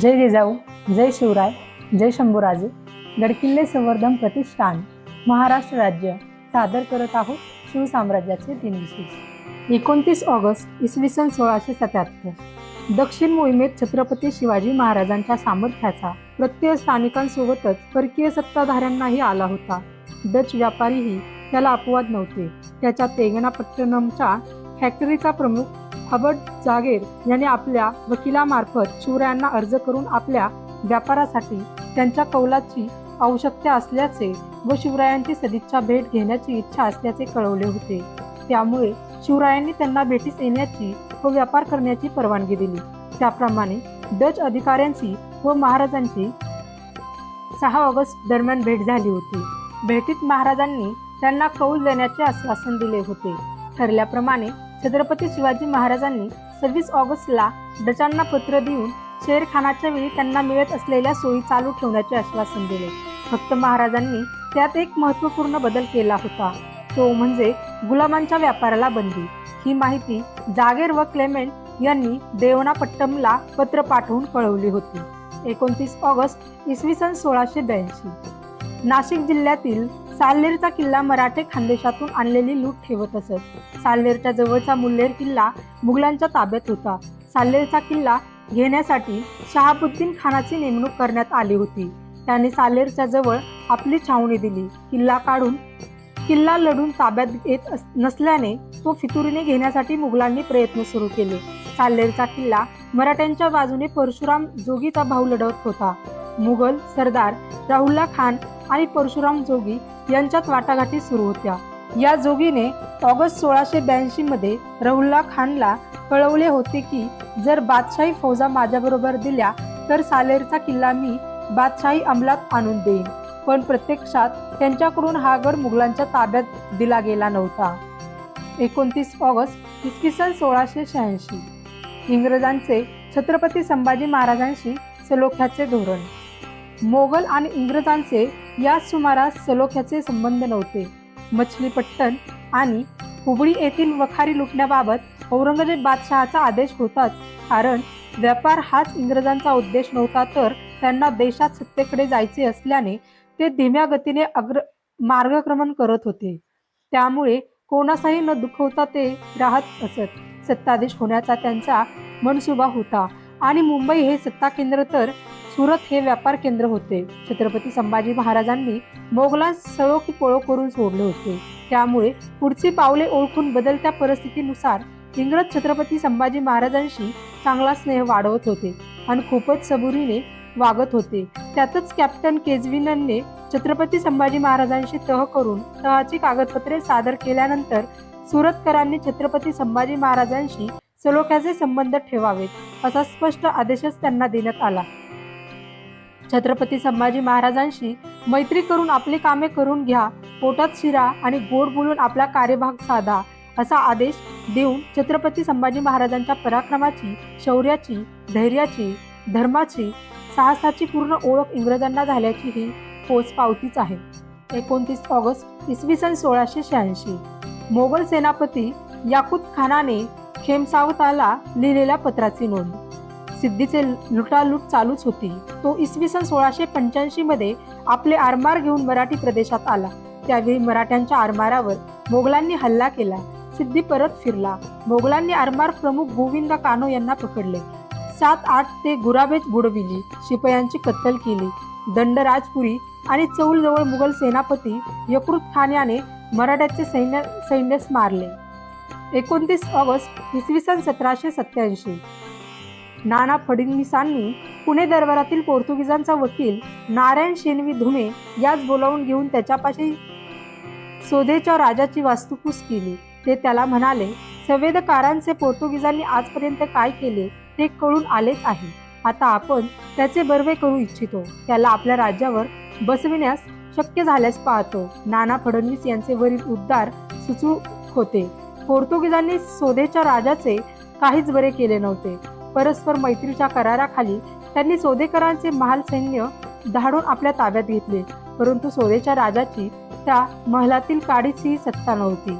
जय जिजाऊ जय शिवराय जय शंभूराजे. गडकिल्ले संवर्धन प्रतिष्ठान महाराष्ट्र राज्य सादर करत आहोत शिवसाम्राज्याचे दिनविशेष एकोणतीस ऑगस्ट इसवी सन सोळाशे सत्याहत्तर. दक्षिण मोहिमेत छत्रपती शिवाजी महाराजांच्या सामर्थ्याचा प्रत्यय स्थानिकांसोबतच परकीय सत्ताधाऱ्यांनाही आला होता. डच व्यापारीही त्याला अपवाद नव्हते. त्याच्या तेगनापट्टणमच्या फॅक्टरीचा प्रमुख हबर्ट जागेर यांनी आपल्या वकिलामार्फत शिवरायांना अर्ज करून आपल्या व्यापारासाठी त्यांच्या कौलाची आवश्यकता असल्याचे व शिवरायांची सदिच्छा भेट घेण्याची इच्छा असल्याचे कळवले होते. त्यामुळे शिवरायांनी त्यांना भेटीस येण्याची व व्यापार करण्याची परवानगी दिली. त्याप्रमाणे डच अधिकाऱ्यांची व महाराजांची सहा ऑगस्ट दरम्यान भेट झाली होती. भेटीत महाराजांनी त्यांना कौल देण्याचे आश्वासन दिले होते. ठरल्याप्रमाणे छत्रपती शिवाजी महाराजांनी सव्वीस ऑगस्टला डचांना पत्र देऊन शेरखानाच्या वेळी त्यांना मिळत असलेल्या सोयी चालू ठेवण्याचे आश्वासन दिले. फक्त महाराजांनी त्यात एक महत्त्वपूर्ण बदल केला होता. तो म्हणजे गुलामांच्या व्यापाराला बंदी. ही माहिती जागेर व क्लेमेंट यांनी देवनापट्टमला पत्र पाठवून कळवली होती. एकोणतीस ऑगस्ट इसवी सन सोळाशे ब्याऐंशी. नाशिक जिल्ह्यातील साल्लेरचा किल्ला मराठे खानदेशातून आणलेली लूट ठेवत असत. साल्लेरच्या जवळचा मुल्लेर किल्ला मुघलांच्या ताब्यात होता. साल्लेरचा किल्ला घेण्यासाठी शहाबुद्दीन खानाची नेमणूक करण्यात आली होती. त्याने सालेरच्या जवळ आपली छावणी दिली. किल्ला काढून किल्ला लढून ताब्यात येत अस- नसल्याने तो फितुरीने घेण्यासाठी मुघलांनी प्रयत्न सुरू केले. साल्लेरचा किल्ला मराठ्यांच्या बाजूने परशुराम जोगीचा भाऊ लढवत होता. मुघल सरदार राहुल्ला खान आणि परशुराम जोगी यांच्यात वाटाघाटी सुरू होत्या. या जोगीने ऑगस्ट सोळाशे ब्याऐंशी मध्ये रहुल्ला खानला कळवले होते की जर बादशाही फौजा माझ्याबरोबर दिल्या तर सालेरचा किल्ला मी बादशाही अंमलात आणून देईन. पण प्रत्यक्षात त्यांच्याकडून हा गड मुघलांच्या ताब्यात दिला गेला नव्हता. एकोणतीस ऑगस्ट इसवी सन सोळाशे शहाऐंशी. इंग्रजांचे छत्रपती संभाजी महाराजांशी सलोख्याचे धोरण. मोगल आणि इंग्रजांचे या सुमारास सलोख्याचे संबंध नव्हते. मछलीपट्टण आणि हुबळी येथील वखारी लुटण्याबाबत औरंगजेब बादशहाचा आदेश होताच. कारण व्यापार हाच इंग्रजांचा उद्देश नव्हता तर त्यांना देशात सत्तेकडे जायचे असल्याने ते धीम्या गतीने अग्र मार्गक्रमण करत होते. त्यामुळे कोणाचाही न दुखवता ते राहत असत. सत्ताधीश होण्याचा त्यांचा मनसुबा होता. आणि मुंबई हे सत्ता केंद्र तर सुरत हे व्यापार केंद्र होते. छत्रपती संभाजी महाराजांनी मोगलांस सळो की पळो करून सोडले होते. त्यामुळे पुढची पावले ओळखून बदलत्या परिस्थितीनुसार इंग्रज छत्रपती संभाजी महाराजांशी चांगला स्नेह वाढवत होते आणि खूपच सबुरीने वागत होते. त्यातच कॅप्टन केजविनने छत्रपती संभाजी महाराजांशी तह करून तहाची कागदपत्रे सादर केल्यानंतर सुरतकरांनी छत्रपती संभाजी महाराजांशी सलोख्याचे संबंध ठेवावेत असा स्पष्ट आदेशच त्यांना देण्यात आला. छत्रपती संभाजी महाराजांशी मैत्री करून आपली कामे करून घ्या पोटात शिरा आणि गोड बोलून आपला कार्यभाग साधा असा आदेश देऊन छत्रपती संभाजी महाराजांच्या पराक्रमाची शौर्याची धैर्याची धर्माची साहसाची पूर्ण ओळख इंग्रजांना झाल्याची ही पोचपावतीच आहे. एकोणतीस ऑगस्ट इसवी सन सोळाशे शहाऐंशी. मोगल सेनापती याकूत खानाने खेमसावताला लिहिलेल्या पत्राची नोंद. सिद्धीचे लुटालूट चालूच होती. तो इसवी सन सोळाशे पंच्याऐंशी मध्ये आपले आरमार घेऊन मराठी प्रदेशात आला. त्यावेळी मराठ्यांच्या आरमारावर मोगलांनी हल्ला केला. सिद्धी परत फिरला. मोगलांनी आरमार प्रमुख गोविंद कानो यांना पकडले. सात आठ ते गुराबेज बुडविली. शिपयांची कत्तल केली. दंडराजपुरी आणि चौलजवळ मुघल सेनापती यकृत खान याने मराठ्याचे सैन्य सैन्यस मारले. एकोणतीस ऑगस्ट इसवी सन सतराशे सत्याऐंशी नाना फडणवीसांनी पुणे दरबारातील पोर्तुगीजांचा वकील नारायण शेनवी धुमे याच बोलावून घेऊन त्याच्यापाशी सोधेच्या राजाची वास्तुपूस केली. ते त्याला म्हणाले संवेदकारांचे पोर्तुगीजांनी आजपर्यंत काय केले ते कळून आलेच आहे. आता आपण त्याचे बर्वे करू इच्छितो. त्याला आपल्या राज्यावर बसविण्यास शक्य झाल्यास पाहतो. नाना फडणवीस यांचे वरील उद्गार सुचू होते. पोर्तुगीजांनी सोधेच्या राजाचे काहीच बरे केले नव्हते. परस्पर मैत्रीच्या कराराखाली त्यांनी सोदेकरांचे महाल सैन्य धाडून आपल्या ताब्यात घेतले. परंतु सोदेच्या राजाची त्या महलातील काडीचीही सत्ता नव्हती.